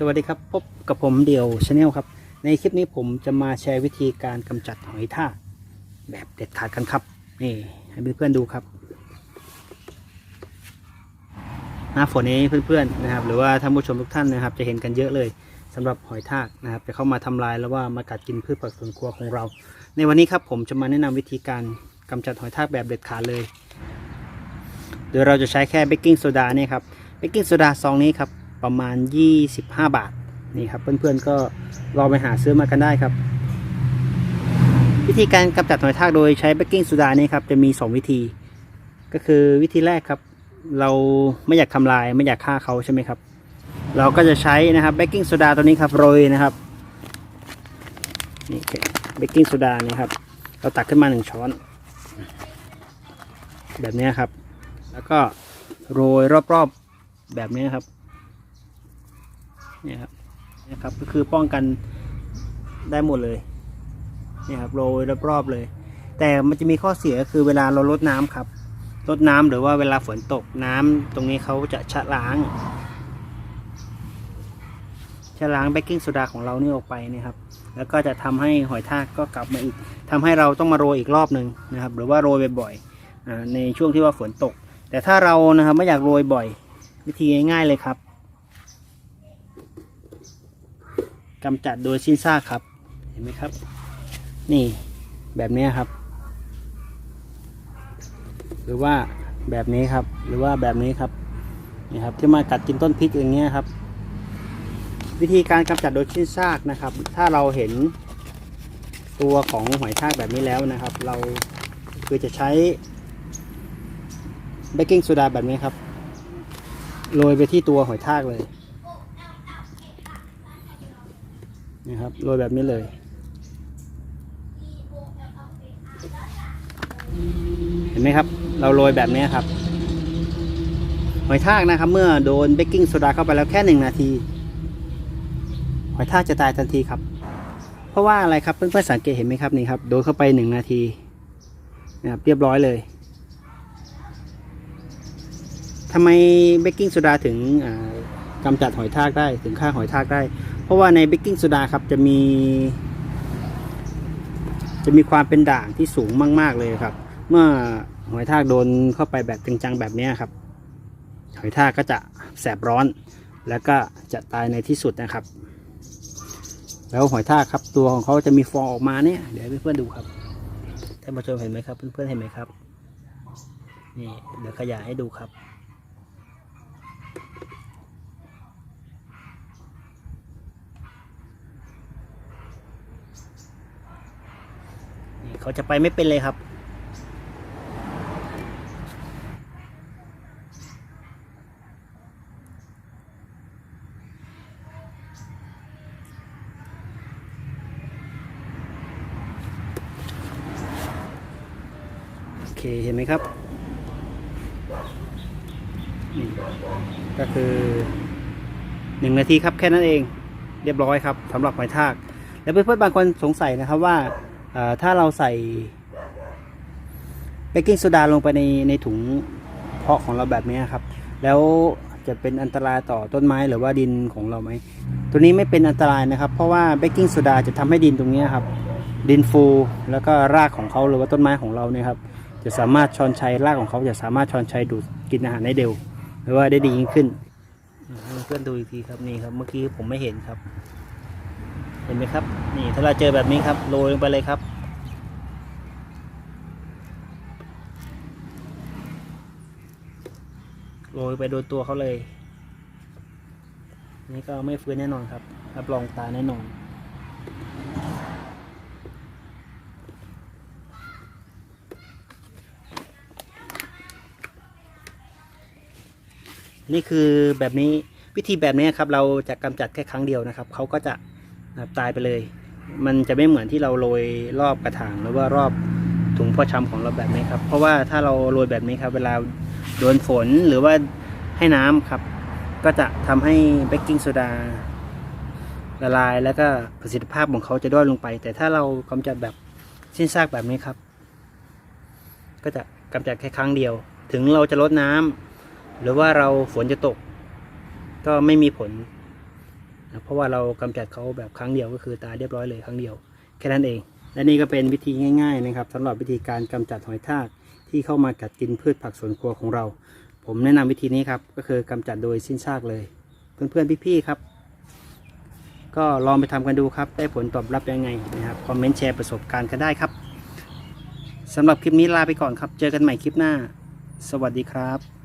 สวัสดีครับพบกับผมเดี่ยวชาแนลครับ ในคลิปนี้ผมจะมาแชร์วิธีการกำจัดหอยทากแบบเด็ดขาดกันครับ นี่ให้เพื่อนๆดูครับหน้าฝนนี้เพื่อนๆนะครับ หรือว่าท่านผู้ชมทุกท่านนะครับ จะเห็นกันเยอะเลยสำหรับหอยทากนะครับจะเข้ามาทำลายแล้วว่ามากัดกินพืชผักสวนครัวของเรา ในวันนี้ครับผมจะมาแนะนำวิธีการกำจัดหอยทากแบบเด็ดขาดเลย โดยเราจะใช้แค่เบกกิ้งโซดาเนี่ยครับเบกกิ้งโซดาซองนี้ครับ ประมาณ 25 บาทนี่ครับเพื่อนๆก็ลองไปหาซื้อมากันได้ครับ วิธีการกำจัดหอยทากโดยใช้เบกกิ้งโซดานี่ครับจะมี 2 วิธี ก็คือวิธีแรกครับ เราไม่อยากทำลายไม่อยากฆ่าเขาใช่ไหมครับ เราก็จะใช้นะครับเบกกิ้งโซดาตัวนี้ครับโรยนะครับนี่เบกกิ้งโซดานี่ครับเราตักขึ้นมา 1 ช้อน แบบนี้ครับ แล้วก็โรยรอบๆแบบนี้ครับ นี่ครับนี่ครับก็คือป้องกันได้หมดเลยนี่ครับโรยรอบๆเลย แต่มันจะมีข้อเสียคือเวลาเราลดน้ำครับลดน้ำหรือว่าเวลาฝนตกน้ำตรงนี้เขาจะชะล้างชะล้างเบกกิ้งโซดาของเรานี่ออกไปนี่ยครับ แล้วก็จะทำให้หอยทากก็กลับมาอีกทำให้เราต้องมาโรยอีกรอบหนึ่งนะครับ หรือว่าโรยบ่อยๆในช่วงที่ว่าฝนตก แต่ถ้าเรานะครับไม่อยากโรยบ่อย วิธีง่ายๆเลยครับ กำจัดโดยสิ้นซากครับ เห็นไหมครับ นี่แบบนี้ครับ หรือว่าแบบนี้ครับ หรือว่าแบบนี้ครับนี่ครับที่มากัดกินต้นพริกอย่างเงี้ยครับ วิธีการกำจัดโดยสิ้นซากนะครับ ถ้าเราเห็นตัวของหอยทากแบบนี้แล้วนะครับ เราคือจะใช้เบกกิ้งโซดาแบบนี้ครับโรยไปที่ตัวหอยทากเลย นี่ครับโรยแบบนี้เลย เห็นไหมครับ เราโรยแบบนี้ครับหอยทากนะครับ เมื่อโดนเบกกิ้งโซดาเข้าไปแล้วแค่หนึ่งนาทีหอยทากจะตายทันทีครับ เพราะว่าอะไรครับเพื่อนๆสังเกตเห็นไหมครับนี่ครับ โดนเข้าไปหนึ่งนาทีนะครับเรียบร้อยเลยทำไมเบกกิ้งโซดาถึงอ่ากำจัดหอยทากได้ถึงฆ่าหอยทากได้ เพราะว่าในเบกกิ้งโซดาครับจะมี จะมีความเป็นด่างที่สูงมาก ๆ เลยครับ เมื่อหอยทากโดนเข้าไปแบบจังๆแบบนี้ครับ หอยทากก็จะแสบร้อน แล้วก็จะตายในที่สุดนะครับ แล้วหอยทากครับตัวของเขาจะมีฟองออกมาเนี่ยเดี๋ยวเพื่อนๆดูครับท่านผู้ชมเห็นไหมครับ เพื่อนๆเห็นไหมครับนี่เดี๋ยวขยายให้ดูครับ เขาจะไปไม่เป็นเลยครับ โอเคเห็นไหมครับนี่ก็คือหนึ่งนาทีครับแค่นั้นเอง เรียบร้อยครับสำหรับหอยทาก แล้วเพื่อนๆบางคนสงสัยนะครับว่า ถ้าเราใส่เบกกิ้งโซดาลงไปในในถุงเพาะของเราแบบนี้ครับ แล้วจะเป็นอันตรายต่อต้นไม้หรือว่าดินของเราไหม ตัวนี้ไม่เป็นอันตรายนะครับ เพราะว่าเบกกิ้งโซดาจะทำให้ดินตรงนี้ครับ ดินฟูแล้วก็รากของเขาหรือว่าต้นไม้ของเราเนี่ยครับ จะสามารถชอนชัยรากของเขาจะสามารถชอนชัยดูดกินอาหารได้เร็ว หรือว่าได้ดียิ่งขึ้นเพื่อนดูอีกทีครับนี่ครับ เมื่อกี้ผมไม่เห็นครับ เห็นไหมครับ นี่ถ้าเราเจอแบบนี้ครับโรยลงไปเลยครับ โรยไปโดนตัวเขาเลย นี่ก็ไม่ฟื้นแน่นอนครับ รับรองตาแน่นอนนี่คือแบบนี้วิธีแบบนี้ครับเราจะกำจัดแค่ครั้งเดียวนะครับเขาก็จะ นะครับตายไปเลย มันจะไม่เหมือนที่เราโรยรอบกระถางหรือว่ารอบถุงพาะชำของเราแบบนี้ครับ เพราะว่าถ้าเราโรยแบบนี้ครับ เวลาโดนฝนหรือว่าให้น้ำครับ ก็จะทำให้เบกกิ้งโซดาละลายแล้วก็ประสิทธิภาพของเขาจะด้อยลงไป แต่ถ้าเรากำจัดแบบสิ้นซากแบบนี้ครับ ก็จะกำจัดแค่ครั้งเดียว ถึงเราจะลดน้ำหรือว่าเราฝนจะตก ก็ไม่มีผล นะเพราะว่าเรากำจัดเขาแบบครั้งเดียวก็คือตายเรียบร้อยเลยครั้งเดียว แค่นั้นเอง และนี่ก็เป็นวิธีง่าย ๆ นะครับสำหรับวิธีการกำจัดหอยทากที่เข้ามากัดกินพืชผักสวนครัวของเรา ผมแนะนำวิธีนี้ครับก็คือกำจัดโดยสิ้นซากเลย เพื่อนๆพี่ๆครับ ก็ลองไปทำกันดูครับ ได้ผลตอบรับยังไงนะครับคอมเมนต์แชร์ประสบการณ์กันได้ครับสำหรับคลิปนี้ลาไปก่อนครับ เจอกันใหม่คลิปหน้า สวัสดีครับ